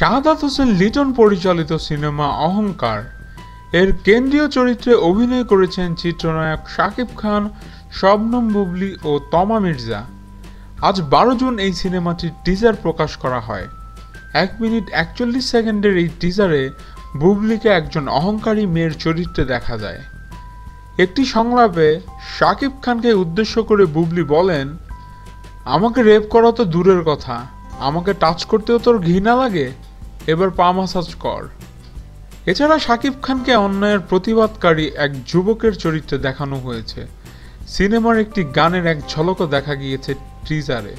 শাহাদাত হোসেন লিটন পরিচালিত সিনেমা অহংকার। এর কেন্দ্রীয় চরিত্রে অভিনয় করেছেন চিত্রনায়ক শাকিব খান, শবনম বুবলি ও তমা মির্জা। আজ বারো জুন এই সিনেমাটির টিজার প্রকাশ করা হয়। এক মিনিট একচল্লিশ সেকেন্ডের এই টিজারে বুবলিকে একজন অহংকারী মেয়ের চরিত্রে দেখা যায়। একটি সংলাপে শাকিব খানকে উদ্দেশ্য করে বুবলি বলেন, আমাকে রেপ করা তো দূরের কথা। আমাকে টাচ করতেও তোর ঘৃণা লাগে? এবার পা মাসাজ কর। এছাড়া শাকিব খানকে অন্যায়ের প্রতিবাদকারী এক যুবকের চরিত্রে দেখানো হয়েছে। সিনেমার একটি গানের এক ঝলকও দেখা গিয়েছে ট্রিজারে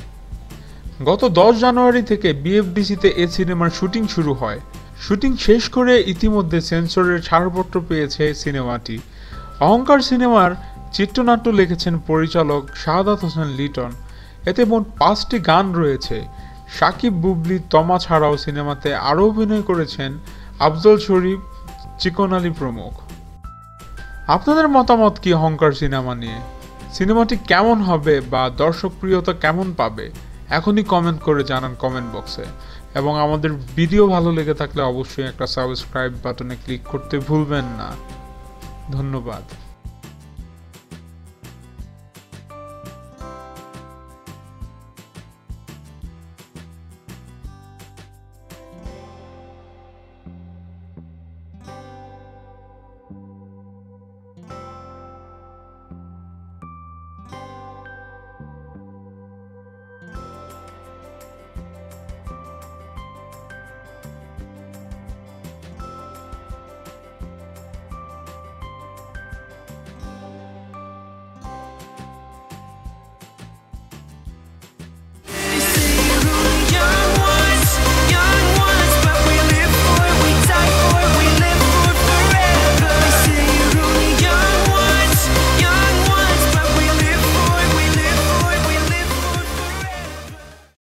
গত দশ জানুয়ারি থেকে বিএফডিসিতে এ সিনেমার শুটিং শুরু হয়। শুটিং শেষ করে ইতিমধ্যে সেন্সরের ছাড়পত্র পেয়েছে সিনেমাটি। অহংকার সিনেমার চিত্রনাট্য লিখেছেন পরিচালক শাহাদাত হোসেন লিটন। এতে মোট পাঁচটি গান রয়েছে। সাকিব বুবলি তমা ছাড়াও সিনেমাতে আরও অভিনয় করেছেন আফজল শরীফ, চিকন আলী প্রমুখ। আপনাদের মতামত কি অহংকার সিনেমা নিয়ে? সিনেমাটি কেমন হবে বা দর্শকপ্রিয়তা কেমন পাবে? এখনই কমেন্ট করে জানান কমেন্ট বক্সে এবং আমাদের ভিডিও ভালো লেগে থাকলে অবশ্যই একটা সাবস্ক্রাইব বাটনে ক্লিক করতে ভুলবেন না। ধন্যবাদ।